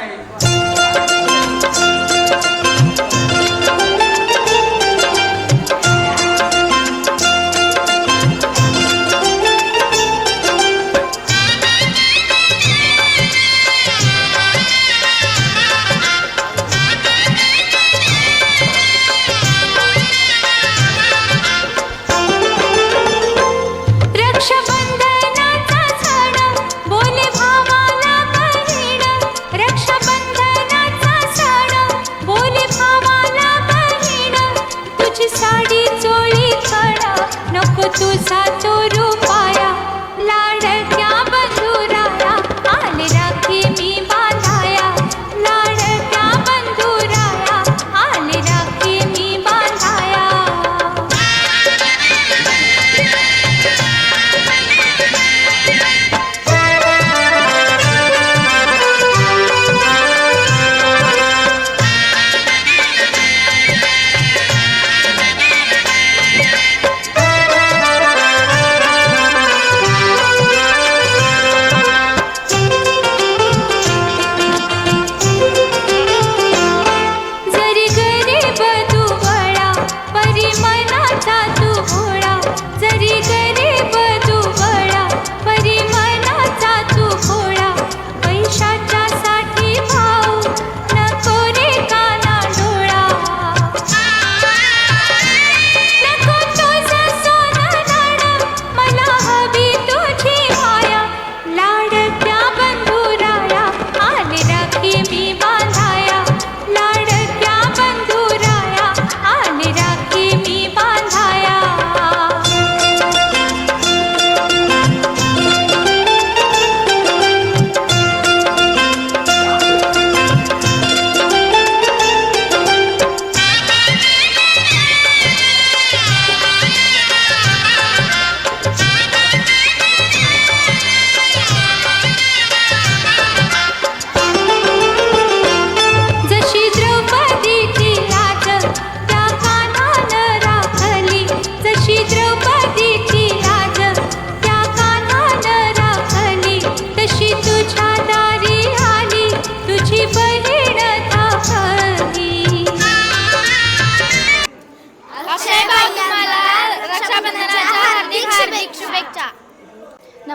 Bye. Bye. to do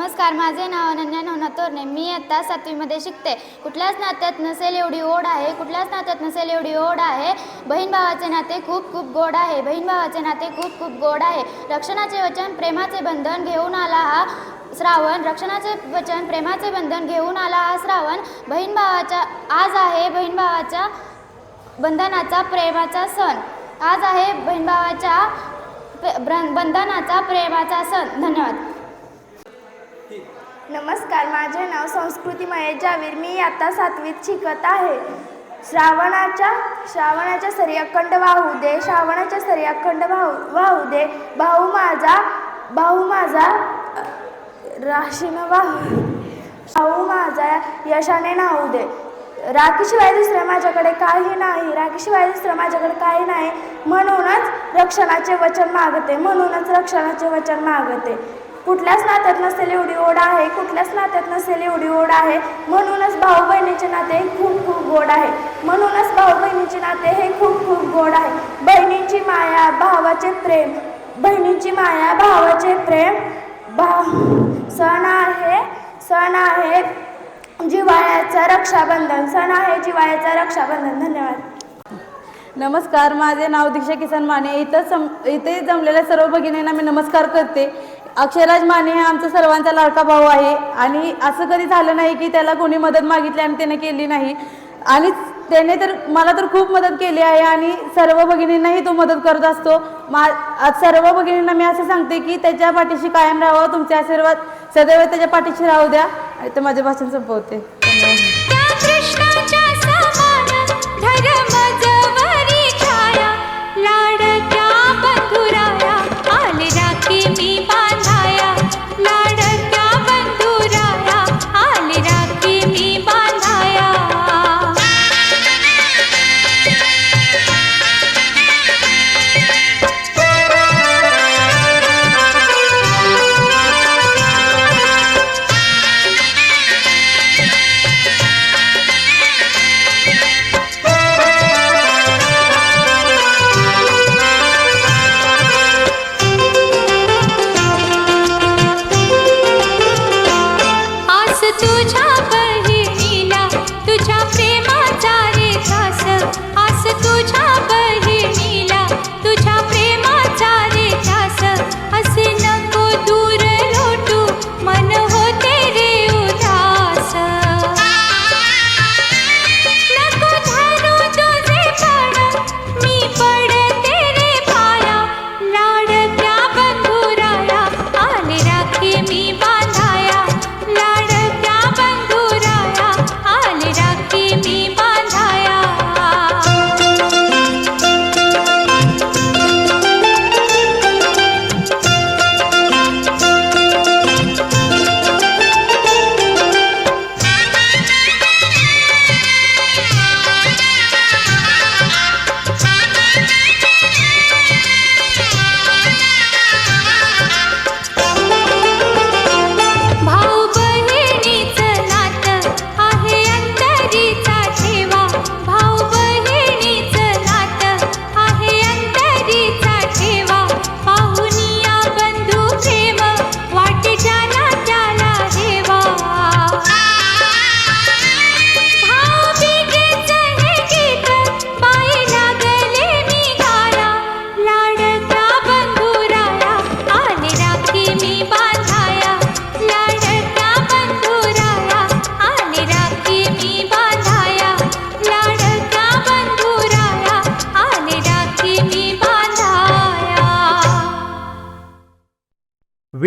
नमस्कार माझे नाव अनन्या नवनाथ तोरणे मी आत्ता सातवीमध्ये शिकते. कुठल्याच नात्यात नसेल एवढी ओढ आहे कुठल्याच नात्यात नसेल एवढी ओढ आहे. बहीण भावाचे नाते खूप खूप गोड आहे. बहीण भावाचे नाते खूप खूप गोड आहे. रक्षणाचे वचन प्रेमाचे बंधन घेऊन आला हा श्रावण. रक्षणाचे वचन प्रेमाचे बंधन घेऊन आला हा श्रावण. बहीण भावाच्या आज आहे बहीण भावाच्या बंधनाचा प्रेमाचा सण. आज आहे बहीण भावाच्या बंधनाचा प्रेमाचा सण. धन्यवाद. नमस्कार माझे नाव संस्कृती महेश जावीर मी आता सातवीत शिकत आहे. श्रावणाच्या श्रावणाच्या सरी अखंड वाहू दे श्रावणाच्या सरी अखंड वाहू वाहू दे. भाऊ माझा भाऊ माझा राशीनं वाहू भाऊ माझा यशाने नाहू दे. राखीशिवाय दुसरं माझ्याकडे काही नाही. राखीशिवाय दुसरं माझ्याकडे काही नाही. म्हणूनच रक्षणाचे वचन मागते. म्हणूनच रक्षणाचे वचन मागते. कुठल्याच नात्यात नसेल एवढी ओढ आहे कुठल्याच नात्यात नसेल एवढी ओढ आहे. म्हणूनच भाऊ बहिणीचे नाते खूप खूप गोड आहे. म्हणूनच भाऊ बहिणीचे नाते हे खूप खूप गोड आहे. बहिणीची माया भावाचे प्रेम बहिणीची माया भावाचे प्रेम भाव सण आहे सण आहे जिवाळ्याचं रक्षाबंधन सण आहे जिवाळ्याचं रक्षाबंधन. धन्यवाद. नमस्कार माझे नाव दीक्षा किसन माने. इथं सम इथे जमलेल्या सर्व भगिनींना मी नमस्कार करते. अक्षराज माने हा आमचा सर्वांचा लाडका भाऊ आहे. आणि असं कधी झालं नाही की त्याला कोणी मदत मागितली आणि त्याने केली नाही. आणि त्याने तर मला तर खूप मदत केली आहे आणि सर्व भगिनींनाही तो मदत करत असतो. मा आज सर्व भगिनींना मी असं सांगते की त्याच्या पाठीशी कायम राहावं तुमचे आशीर्वाद सदैव त्याच्या पाठीशी राहू द्या. आणि ते माझे भाषण संपवते.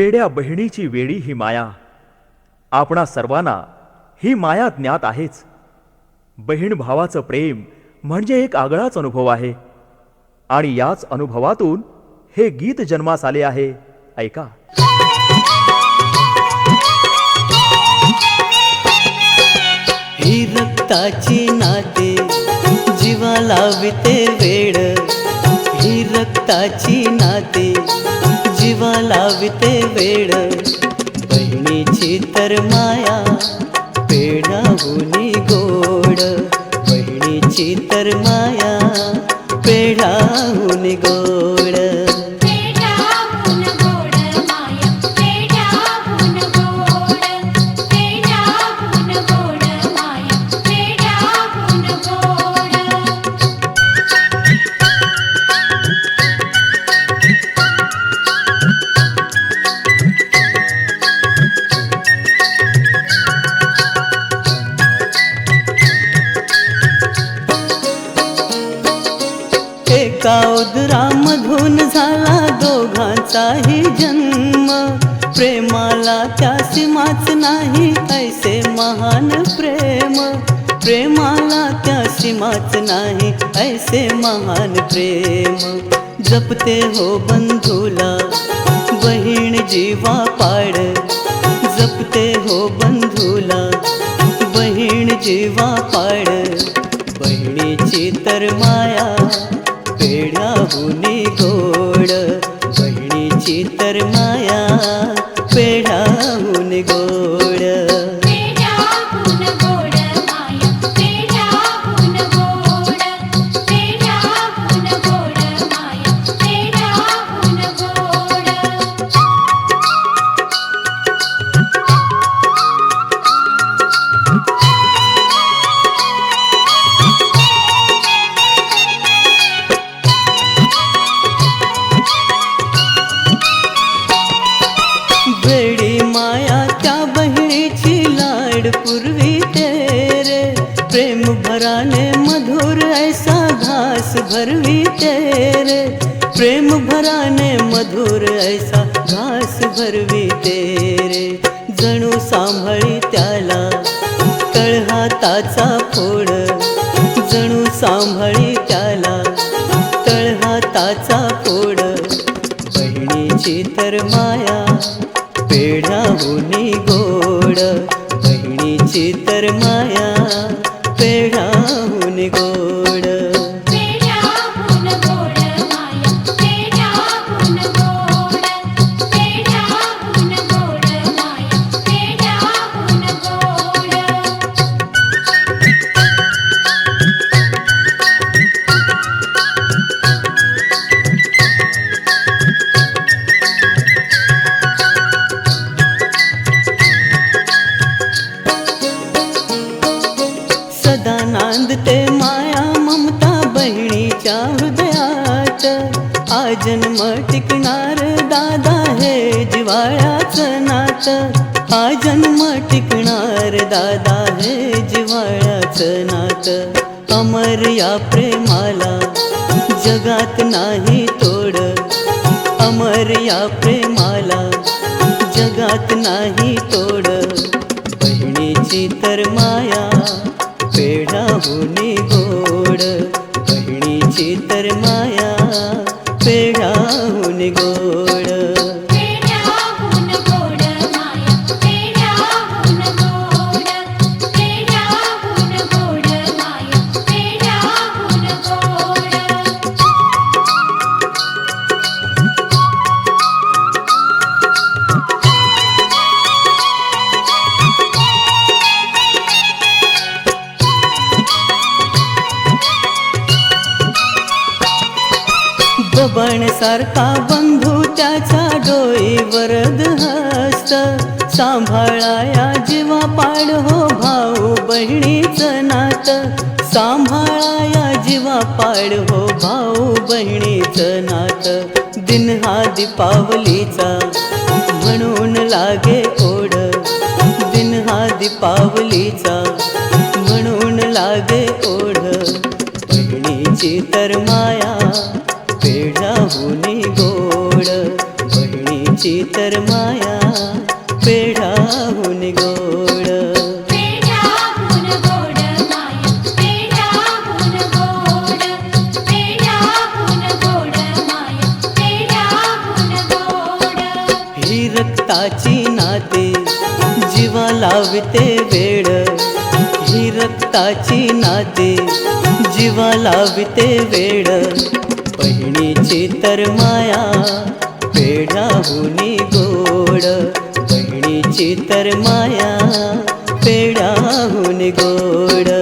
वेड्या बहिणीची वेडी ही माया. आपणा सर्वांना ही माया ज्ञात आहेच. बहीण भावाचं प्रेम म्हणजे एक आगळाच अनुभव आहे. आणि याच अनुभवातून हे गीत जन्मास आले आहे. ऐका. ही रक्ताची नाते जीवा लाविते वेड ही रक्ताची नाते जीवा लाविते वेळ. बहिणीची तर माया पेढाहुनी गोड. बहिणीची तर माया पेढाहुनी गोड. नाही ऐसे महान प्रेम. जपते हो बंधूला बहीण जीवा पाड. जपते हो बंधूला बहीण जीवा पाड. बहिणीची तर माया पेढाहुनी गोड. बहिणीची तर माया सांभाळी त्याला. तळहाताचा फोड जणू सांभाळी त्याला. तळहाताचा फोड बहिणीची तर माया पेढाहुनी गोड. बहिणीची तर माया पेढाहुनी गोड. आजन्म टिकणार दादा हे जिवाळ्याचं नात. हा जन्म टिकणार दादा हे जिवाळ्याचं नात. अमर या प्रेमाला जगात नाही तोड. अमर या प्रेमाला जगात नाही तोड. बहिणीची तर माया पेढा होणे पाड हो भाऊ बहिणीचं नात. दिन हा दीपावलीचा म्हणून लागे ओढ. दिन हा दीपावलीचा म्हणून लागे ओढ. बहिणीची तर माया पेढा होणे गोड. बहिणीची तर माया लाविते वेळ ही रक्ताची नाते जीवा लाविते वेळ. बहिणीची तर माया पेढाहून गोड. बहिणीची तर माया पेढाहून गोड.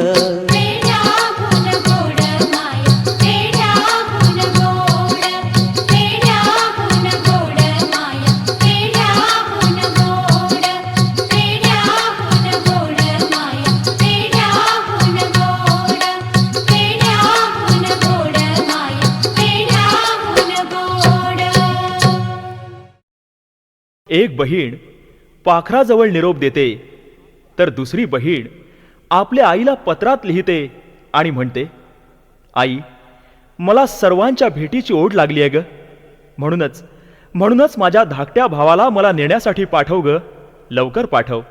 बहीण पाखराजवळ निरोप देते तर दुसरी बहीण आपल्या आईला पत्रात लिहिते आणि म्हणते आई मला सर्वांच्या भेटीची ओढ लागली आहे ग. म्हणूनच म्हणूनच माझ्या धाकट्या भावाला मला नेण्यासाठी पाठव ग. लवकर पाठव.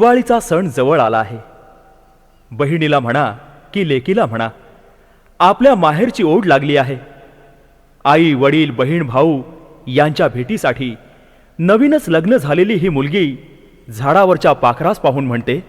दिवाळीचा सण जवळ आला आहे. बहिणीला म्हणा की लेकीला म्हणा आपल्या माहेरची ओढ लागली आहे. आई वडील बहीण भाऊ यांच्या भेटीसाठी नवीनच लग्न झालेली ही मुलगी झाडावरच्या पाखरास पाहून म्हणते